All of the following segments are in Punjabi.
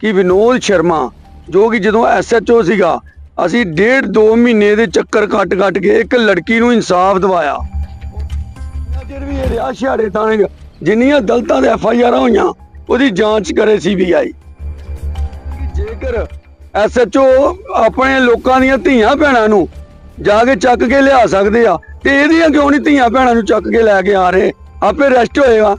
ਕਿ ਵਿਨੋਦ ਸ਼ਰਮਾ, ਜੋ ਕਿ ਜਦੋਂ ਐਸਐਚਓ ਸੀਗਾ, ਅਸੀਂ ਡੇਢ ਦੋ ਮਹੀਨੇ ਦੇ ਚੱਕਰ ਕੱਟ ਕੱਟ ਕੇ ਇੱਕ ਲੜਕੀ ਨੂੰ ਇਨਸਾਫ ਦਿਵਾਇਆ। ਨਜ਼ਰ ਵੀ ਇਹ ਰਿਹਾ ਸ਼ਹਾਰੇ ਥਾਣੇ ਜਿੰਨੀਆਂ ਦਲਤਾਂ ਦੇ ਐਫਆਈਆਰਾਂ ਹੋਈਆਂ, ਉਹਦੀ ਜਾਂਚ ਕਰੇ ਸੀਬੀਆਈ ਜੇਕਰ ਐਸਐਚਓ ਆਪਣੇ ਲੋਕਾਂ ਦੀਆਂ ਧੀਆਂ ਭੈਣਾਂ ਨੂੰ ਜਾ ਕੇ ਚੱਕ ਕੇ ਲਿਆ ਸਕਦੇ ਆ, ਤੇ ਇਹਦੀਆਂ ਕਿਉਂ ਨਹੀਂ ਧੀਆਂ ਭੈਣਾਂ ਨੂੰ ਚੱਕ ਕੇ ਲੈ ਕੇ ਆ ਰਹੇ? ਆਪੇ ਅਰੈਸਟ ਹੋਏਗਾ।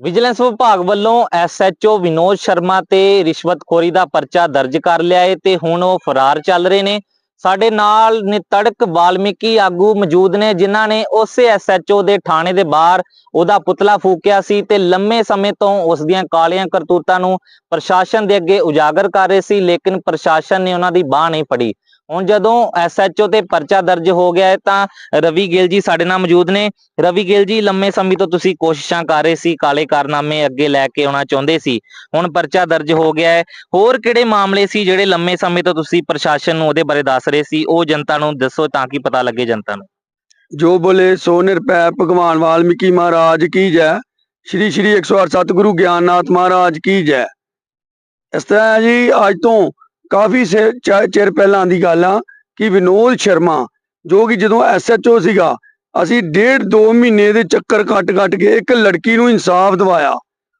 ਵਿਜੀਲੈਂਸ ਵਿਭਾਗ ਵੱਲੋਂ ਐਸਐਚਓ ਵਿਨੋਦ ਸ਼ਰਮਾ ਤੇ ਰਿਸ਼ਵਤਖੋਰੀ ਦਾ ਪਰਚਾ ਦਰਜ ਕਰ ਲਿਆ ਏ ਤੇ ਹੁਣ ਉਹ ਫਰਾਰ ਚੱਲ ਰਹੇ ਨੇ। ਸਾਡੇ ਨਾਲ ਨਿਤੜਕ ਵਾਲਮੀਕੀ ਆਗੂ ਮੌਜੂਦ ਨੇ, ਜਿਨ੍ਹਾਂ ਨੇ ਉਸੇ ਐਸਐਚਓ ਦੇ ਥਾਣੇ ਦੇ ਬਾਹਰ ਉਹਦਾ ਪੁਤਲਾ ਫੂਕਿਆ ਸੀ ਤੇ ਲੰਮੇ ਸਮੇਂ ਤੋਂ ਉਸ ਦੀਆਂ ਕਾਲੀਆਂ ਕਰਤੂਤਾਂ ਨੂੰ ਪ੍ਰਸ਼ਾਸਨ ਦੇ ਅੱਗੇ ਉਜਾਗਰ ਕਰ ਰਹੇ ਸੀ, ਲੇਕਿਨ ਪ੍ਰਸ਼ਾਸਨ ਨੇ ਉਹਨਾਂ ਦੀ ਬਾਹ ਨਹੀਂ ਫੜੀ। ਹੁਣ ਜਦੋਂ ਐਸਐਚਓ ਤੇ ਪਰਚਾ ਦਰਜ ਹੋ ਗਿਆ ਹੈ ਤਾਂ ਰਵੀ ਗਿੱਲ ਜੀ ਸਾਡੇ ਨਾਲ ਮੌਜੂਦ ਨੇ। ਰਵੀ ਗਿੱਲ ਜੀ, ਲੰਮੇ ਸਮੇਂ ਤੋਂ ਤੁਸੀਂ ਕੋਸ਼ਿਸ਼ਾਂ ਕਰ ਰਹੇ ਸੀ, ਕਾਲੇ ਕਾਰਨਾਮੇ ਅੱਗੇ ਲੈ ਕੇ ਆਉਣਾ ਚਾਹੁੰਦੇ ਸੀ। ਹੁਣ ਪਰਚਾ ਦਰਜ ਹੋ ਗਿਆ ਹੈ। ਹੋਰ ਕਿਹੜੇ ਮਾਮਲੇ ਸੀ ਜਿਹੜੇ ਲੰਮੇ ਸਮੇਂ ਤੋਂ ਤੁਸੀਂ ਪ੍ਰਸ਼ਾਸਨ ਨੂੰ ਉਹਦੇ ਬਾਰੇ ਦੱਸ ਰਹੇ ਸੀ? ਉਹ ਜਨਤਾ ਨੂੰ ਦੱਸੋ ਤਾਂ ਕਿ ਪਤਾ ਲੱਗੇ ਜਨਤਾ ਨੂੰ। ਜੋ ਬੋਲੇ ਸੋ ਨਿਰਪੈ ਭਗਵਾਨ ਵਾਲਮੀਕੀ ਮਹਾਰਾਜ ਕੀ ਜੈ? ਸ਼੍ਰੀ ਸ਼੍ਰੀ 108 ਸਤਿਗੁਰੂ ਗਿਆਨਨਾਥ ਮਹਾਰਾਜ ਕੀ ਜੈ? ਇਸ ਤਰ੍ਹਾਂ ਜੀ, ਅੱਜ ਤੋਂ ਕਾਫੀ ਸੇ- ਚਿਰ ਪਹਿਲਾਂ ਦੀ ਗੱਲ ਆ ਕਿ ਵਿਨੋਦ ਸ਼ਰਮਾ, ਜੋ ਕਿ ਜਦੋਂ ਐਸਐਚਓ ਸੀਗਾ, ਅਸੀਂ ਡੇਢ ਦੋ ਮਹੀਨੇ ਦੇ ਚੱਕਰ ਕੱਟ ਕੱਟ ਕੇ ਇੱਕ ਲੜਕੀ ਨੂੰ ਇਨਸਾਫ ਦਿਵਾਇਆ।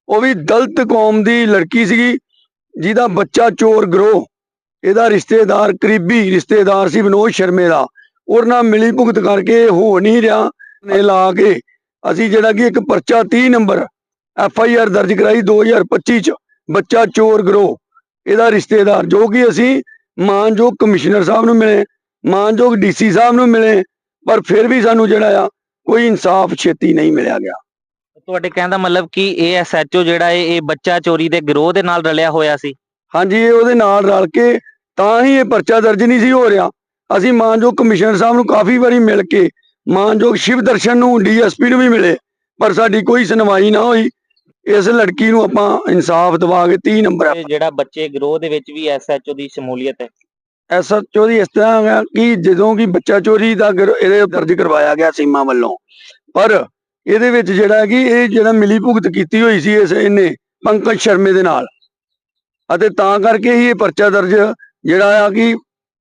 ਉਹ ਵੀ ਦਲਤ ਕੌਮ ਦੀ ਲੜਕੀ ਸੀਗੀ, ਜਿਹਦਾ ਬੱਚਾ ਚੋਰ ਗਰੋਹ, ਇਹਦਾ ਰਿਸ਼ਤੇਦਾਰ ਕਰੀਬੀ ਰਿਸ਼ਤੇਦਾਰ ਸੀ ਵਿਨੋਦ ਸ਼ਰਮੇ ਦਾ। ਔਰ ਨਾਲ ਮਿਲੀ ਭੁਗਤ ਕਰਕੇ ਹੋ ਨਹੀਂ ਰਿਹਾ। ਨੇ ਲਾ ਕੇ ਅਸੀਂ ਜਿਹੜਾ ਕਿ ਇੱਕ ਪਰਚਾ 30 ਨੰਬਰ ਐਫ ਆਈ ਆਰ ਦਰਜ ਕਰਾਈ 2025 ਚ, ਬੱਚਾ ਚੋਰ ਗਰੋਹ। ਇਹਦਾ ਰਿਸ਼ਤੇਦਾਰ ਜੋ ਕਿ ਅਸੀਂ ਮਾਨਯੋਗ ਕਮਿਸ਼ਨਰ ਸਾਹਿਬ ਨੂੰ ਮਿਲੇ ਮਾਨਯੋਗ ਡੀਸੀ ਸਾਹਿਬ ਨੂੰ ਮਿਲੇ ਪਰ ਫਿਰ ਵੀ ਸਾਨੂੰ ਜਿਹੜਾ ਆ ਕੋਈ ਇਨਸਾਫ ਛੇਤੀ ਨਹੀਂ ਮਿਲਿਆ ਗਿਆ। ਤੁਹਾਡੇ ਕਹਿਣ ਦਾ ਮਤਲਬ ਕਿ ਇਹ ਐਸਐਚਓ ਜਿਹੜਾ ਇਹ ਬੱਚਾ ਚੋਰੀ ਦੇ ਗਿਰੋਹ ਦੇ ਨਾਲ ਰਲਿਆ ਹੋਇਆ ਸੀ? ਹਾਂਜੀ ਇਹ ਉਹਦੇ ਨਾਲ ਰਲ ਕੇ ਤਾਂ ਹੀ ਇਹ ਪਰਚਾ ਦਰਜ ਨਹੀਂ ਸੀ ਹੋ ਰਿਹਾ। ਅਸੀਂ ਮਾਨਯੋਗ ਕਮਿਸ਼ਨਰ ਸਾਹਿਬ ਨੂੰ ਕਾਫੀ ਵਾਰੀ ਮਿਲ ਕੇ ਮਾਨਯੋਗ ਸ਼ਿਵ ਦਰਸ਼ਨ ਨੂੰ ਡੀਐਸਪੀ ਨੂੰ ਵੀ ਮਿਲੇ ਪਰ ਸਾਡੀ ਕੋਈ ਸੁਣਵਾਈ ਨਾ ਹੋਈ। ਇਸ ਲੜਕੀ ਨੂੰ ਆਪਾਂ ਇਨਸਾਫ ਦਿਵਾ ਕੇ 30 ਨੰਬਰ ਤੇ ਜਿਹੜਾ ਬੱਚੇ ਗਿਰੋਹ ਦੇ ਵਿੱਚ ਵੀ ਐਸਐਚਓ ਦੀ ਸ਼ਮੂਲੀਅਤ ਹੈ। ਐਸਐਚਓ ਦੀ ਇਸ ਤਰ੍ਹਾਂ ਹੈ ਕਿ ਜਦੋਂ ਕਿ ਬੱਚਾ ਚੋਰੀ ਦਾ ਗਿਰ- ਇਹਦੇ ਦਰਜ ਕਰਵਾਇਆ ਗਿਆ ਸੀਮਾ ਵੱਲੋਂ। ਪਰ ਇਹਦੇ ਵਿੱਚ ਜਿਹੜਾ ਕਿ ਇਹ ਜਿਹੜਾ ਮਿਲੀ ਭੁਗਤ ਕੀਤੀ ਹੋਈ ਸੀ ਇਸ ਇਹਨੇ ਪੰਕਜ ਸ਼ਰਮੇ ਦੇ ਨਾਲ। ਅਤੇ ਤਾਂ ਕਰਕੇ ਹੀ ਇਹ ਪਰਚਾ ਦਰਜ ਜਿਹੜਾ ਆ ਕਿ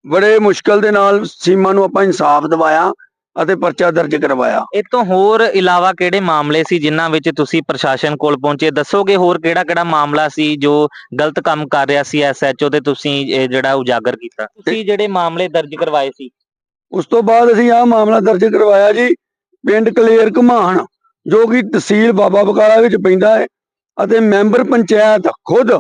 ਬੜੇ ਮੁਸ਼ਕਲ ਦੇ ਨਾਲ ਸੀਮਾ ਨੂੰ ਆਪਾਂ ਇਨਸਾਫ ਦਿਵਾਇਆ। ਅਤੇ ਪਰਚਾ ਦਰਜ ਕਰਵਾਇਆ। ਇਹ ਤੋਂ ਹੋਰ ਇਲਾਵਾ ਕਿਹੜੇ ਮਾਮਲੇ ਸੀ ਜਿਨ੍ਹਾਂ ਵਿੱਚ ਤੁਸੀਂ ਪ੍ਰਸ਼ਾਸਨ ਕੋਲ ਪਹੁੰਚੇ? ਦੱਸੋਗੇ ਹੋਰ ਕਿਹੜਾ ਕਿਹੜਾ ਮਾਮਲਾ ਸੀ ਜੋ ਗਲਤ ਕੰਮ ਕਰ ਰਿਹਾ ਸੀ ਐਸਐਚਓ ਤੇ ਤੁਸੀਂ ਇਹ ਜਿਹੜਾ ਉਜਾਗਰ ਕੀਤਾ? ਤੁਸੀਂ ਜਿਹੜੇ ਮਾਮਲੇ ਦਰਜ ਕਰਵਾਏ ਸੀ। ਉਸ ਤੋਂ ਬਾਅਦ ਅਸੀਂ ਆਹ ਮਾਮਲਾ ਦਰਜ ਕਰਵਾਇਆ ਜੀ ਪਿੰਡ ਕਲੇਰ ਘਮਾਣ ਜੋ ਕਿ ਤਹਿਸੀਲ ਬਾਬਾ ਬਕਾਲਾ ਵਿੱਚ ਪੈਂਦਾ ਹੈ ਅਤੇ ਮੈਂਬਰ ਪੰਚਾਇਤ ਖੁਦ